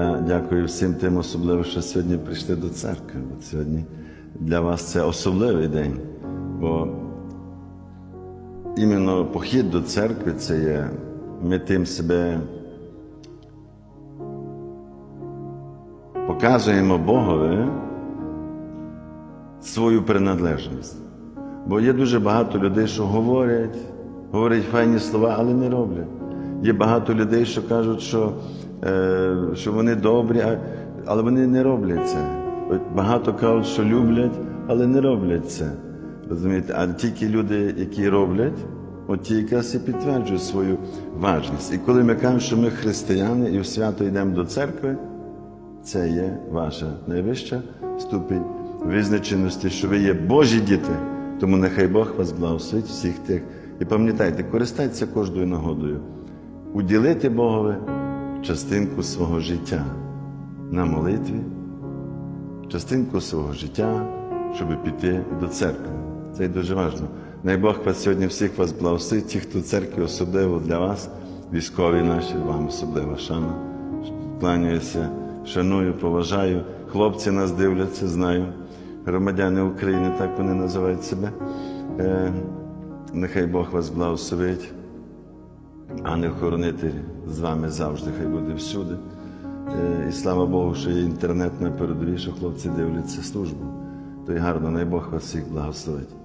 Я Дякую всім тим, особливо, що сьогодні прийшли до церкви. От сьогодні для вас це особливий день, бо іменно похід до церкви це є ми тим себе показуємо Богові свою приналежність. Бо є дуже багато людей, що говорять, говорять файні слова, але не роблять. Є багато людей, що кажуть, що, е, що вони добрі, але вони не роблять це. Багато кажуть, що люблять, але не роблять це. Розумієте? А тільки люди, які роблять, от ті якраз і підтверджують свою важність. І коли ми кажемо, що ми християни і в свято йдемо до церкви, це є ваша найвища ступінь визначеності, що ви є Божі діти. Тому нехай Бог вас благословить всіх тих. І пам'ятайте, користайтеся кожною нагодою, уділити Богові частинку свого життя на молитві, частинку свого життя, щоб піти до церкви. Це дуже важливо. Най Бог вас сьогодні всіх вас благословить, ті, хто в церкві, особливо для вас, військові наші, вам особлива шана. Кланяюся, шаную, поважаю. Хлопці нас дивляться, знаю. Громадяни України, так вони називають себе. Е, нехай Бог вас благословить, а не хоронити з вами завжди, хай буде всюди. Е, і слава Богу, що є інтернет на передовій, що хлопці дивляться службу. То й гарно, най Бог вас всіх благословить.